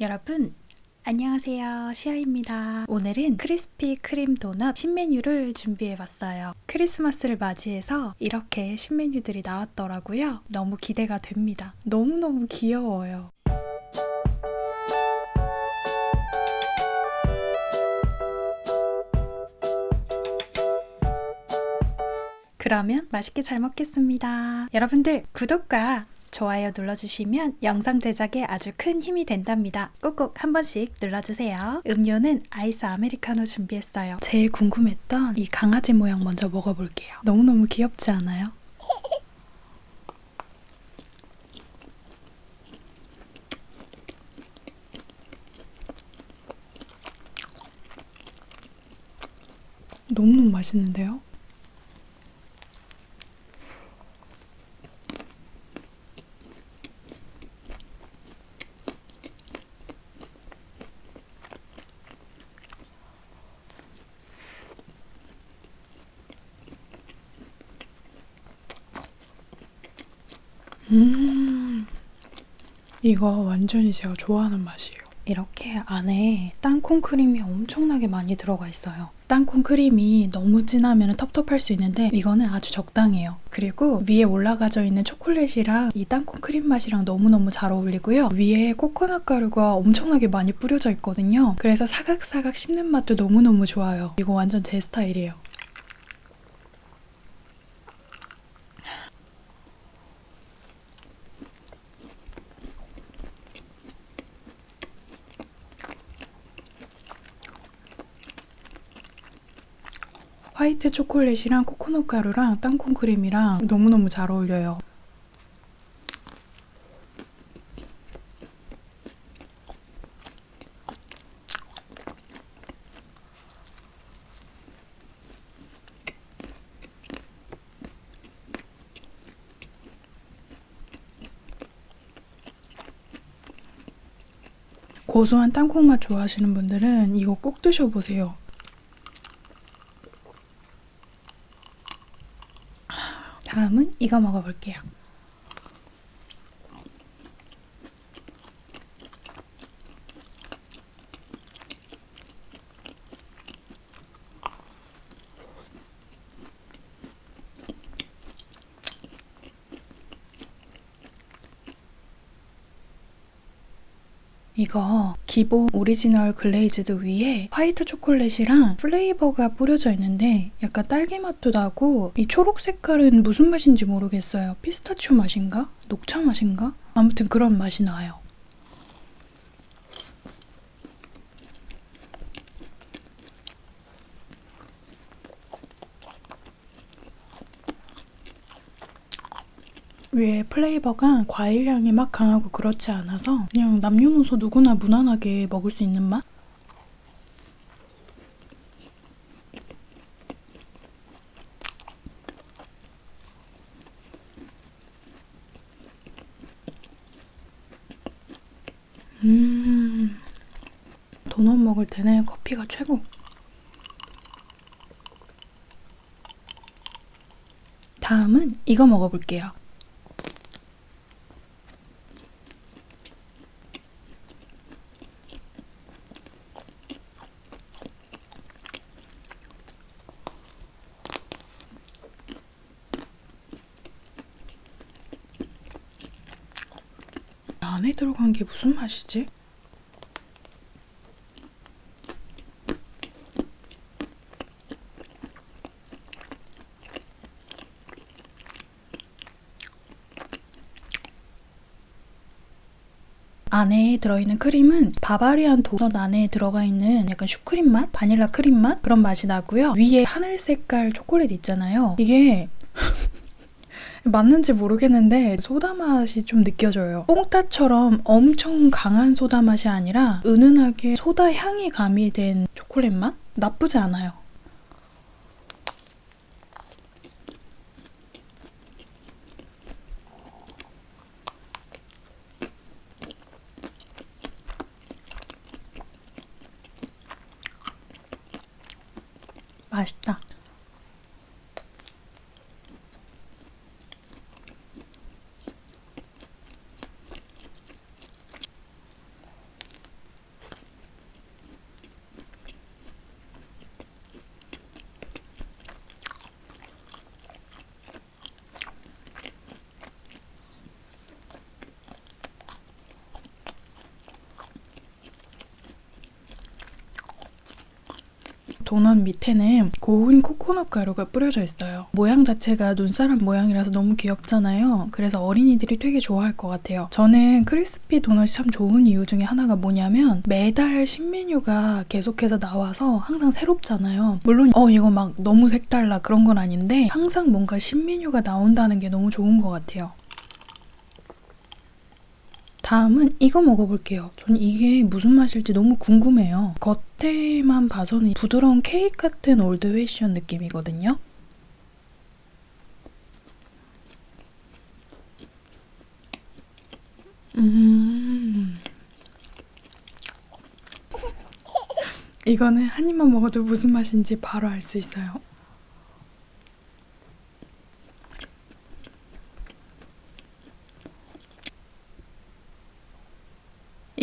여러분 안녕하세요. 시아입니다. 오늘은 크리스피 크림 도넛 신메뉴를 준비해봤어요. 크리스마스를 맞이해서 이렇게 신메뉴들이 나왔더라고요. 너무 기대가 됩니다. 너무너무 귀여워요. 그러면 맛있게 잘 먹겠습니다. 여러분들 구독과 좋아요 눌러주시면 영상 제작에 아주 큰 힘이 된답니다. 꼭꼭 한 번씩 눌러주세요. 음료는 아이스 아메리카노 준비했어요. 제일 궁금했던 이 강아지 모양 먼저 먹어볼게요. 너무너무 귀엽지 않아요? 너무너무 맛있는데요? 음, 이거 완전히 제가 좋아하는 맛이에요. 이렇게 안에 땅콩 크림이 엄청나게 많이 들어가 있어요. 땅콩 크림이 너무 진하면 텁텁할 수 있는데 이거는 아주 적당해요. 그리고 위에 올라가져 있는 초콜릿이랑 이 땅콩 크림 맛이랑 너무너무 잘 어울리고요. 위에 코코넛 가루가 엄청나게 많이 뿌려져 있거든요. 그래서 사각사각 씹는 맛도 너무너무 좋아요. 이거 완전 제 스타일이에요. 화이트 초콜릿이랑 코코넛 가루랑 땅콩 크림이랑 너무너무 잘 어울려요. 고소한 땅콩 맛 좋아하시는 분들은 이거 꼭 드셔보세요. 다음은 이거 먹어볼게요. 이거 기본 오리지널 글레이즈드 위에 화이트 초콜릿이랑 플레이버가 뿌려져 있는데 약간 딸기 맛도 나고 이 초록 색깔은 무슨 맛인지 모르겠어요. 피스타치오 맛인가? 녹차 맛인가? 아무튼 그런 맛이 나요. 위에 플레이버가 과일 향이 막 강하고 그렇지 않아서 그냥 남녀노소 누구나 무난하게 먹을 수 있는 맛? 음, 도넛 먹을 때는 커피가 최고. 다음은 이거 먹어볼게요. 안에 들어간 게 무슨 맛이지? 안에 들어있는 크림은 바바리안 도넛 안에 들어가 있는 약간 슈크림 맛? 바닐라 크림 맛? 그런 맛이 나고요. 위에 하늘 색깔 초콜릿 있잖아요. 이게 맞는지 모르겠는데 소다 맛이 좀 느껴져요. 뽕따처럼 엄청 강한 소다 맛이 아니라 은은하게 소다 향이 가미된 초콜릿 맛? 나쁘지 않아요. 맛있다. 도넛 밑에는 고운 코코넛 가루가 뿌려져 있어요. 모양 자체가 눈사람 모양이라서 너무 귀엽잖아요. 그래서 어린이들이 되게 좋아할 것 같아요. 저는 크리스피 도넛이 참 좋은 이유 중에 하나가 뭐냐면 매달 신메뉴가 계속해서 나와서 항상 새롭잖아요. 물론 어 이거 막 너무 색달라 그런 건 아닌데 항상 뭔가 신메뉴가 나온다는 게 너무 좋은 것 같아요. 다음은 이거 먹어볼게요. 전 이게 무슨 맛일지 너무 궁금해요. 겉에만 봐서는 부드러운 케이크 같은 올드 웨이션 느낌이거든요. 음. 이거는 한 입만 먹어도 무슨 맛인지 바로 알 수 있어요.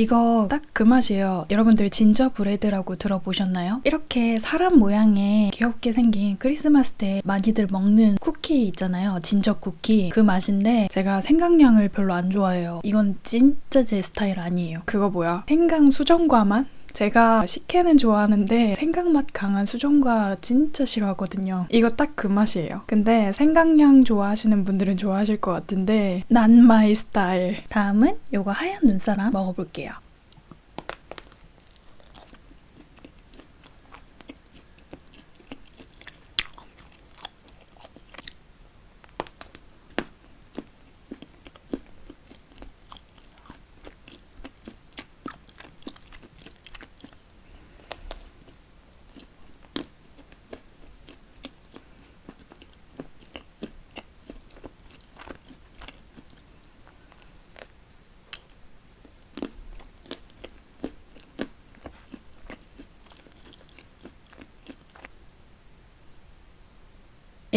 이거 딱 그 맛이에요. 여러분들 진저 브레드라고 들어보셨나요? 이렇게 사람 모양의 귀엽게 생긴 크리스마스 때 많이들 먹는 쿠키 있잖아요. 진저 쿠키. 그 맛인데 제가 생강향을 별로 안 좋아해요. 이건 진짜 제 스타일 아니에요. 그거 뭐야? 생강 수정과 맛? 제가 식혜는 좋아하는데 생강맛 강한 수정과 진짜 싫어하거든요. 이거 딱 그 맛이에요. 근데 생강향 좋아하시는 분들은 좋아하실 것 같은데 난 마이 스타일. 다음은 요거 하얀 눈사람 먹어볼게요.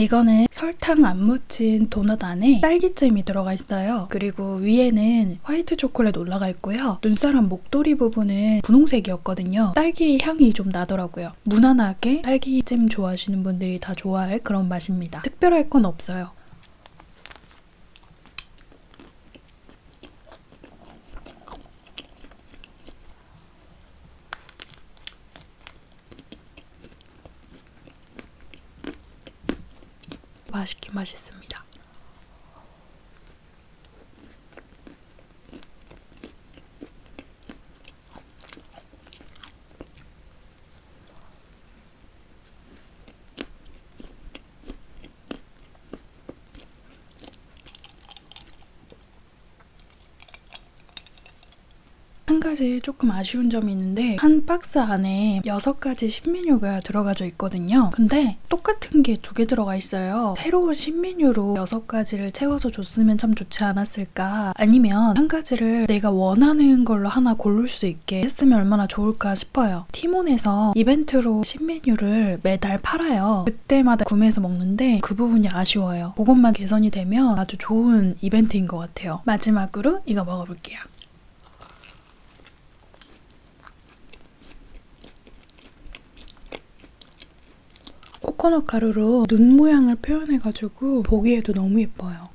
이거는 설탕 안 묻힌 도넛 안에 딸기잼이 들어가 있어요. 그리고 위에는 화이트 초콜릿 올라가 있고요. 눈사람 목도리 부분은 분홍색이었거든요. 딸기 향이 좀 나더라고요. 무난하게 딸기잼 좋아하시는 분들이 다 좋아할 그런 맛입니다. 특별할 건 없어요. 맛있긴 맛있습니다. 한 가지 조금 아쉬운 점이 있는데 한 박스 안에 6가지 신메뉴가 들어가져 있거든요. 근데 똑같은 게 두 개 들어가 있어요. 새로운 신메뉴로 6가지를 채워서 줬으면 참 좋지 않았을까 아니면 한 가지를 내가 원하는 걸로 하나 고를 수 있게 했으면 얼마나 좋을까 싶어요. 티몬에서 이벤트로 신메뉴를 매달 팔아요. 그때마다 구매해서 먹는데 그 부분이 아쉬워요. 그것만 개선이 되면 아주 좋은 이벤트인 것 같아요. 마지막으로 이거 먹어볼게요. 코코넛 가루로 눈 모양을 표현해가지고 보기에도 너무 예뻐요.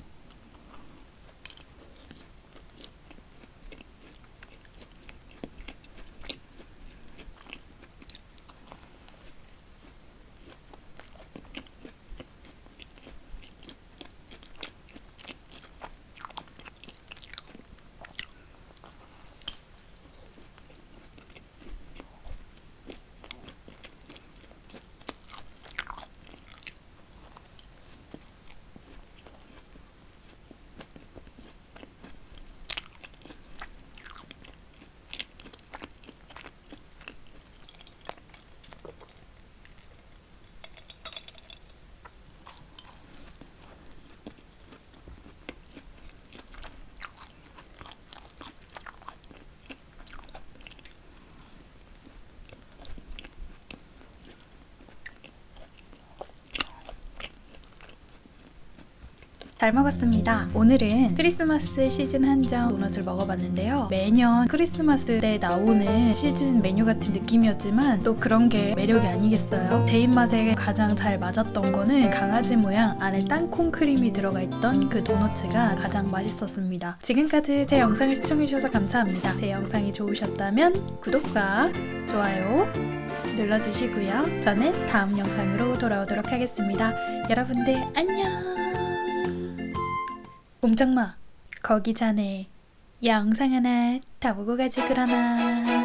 잘 먹었습니다. 오늘은 크리스마스 시즌 한정 도넛을 먹어봤는데요. 매년 크리스마스 때 나오는 시즌 메뉴 같은 느낌이었지만 또 그런 게 매력이 아니겠어요? 제 입맛에 가장 잘 맞았던 거는 강아지 모양 안에 땅콩 크림이 들어가 있던 그 도너츠가 가장 맛있었습니다. 지금까지 제 영상을 시청해주셔서 감사합니다. 제 영상이 좋으셨다면 구독과 좋아요 눌러주시고요. 저는 다음 영상으로 돌아오도록 하겠습니다. 여러분들 안녕. 꼼짝마 거기 자네 영상 하나 더 보고 가지 그러나.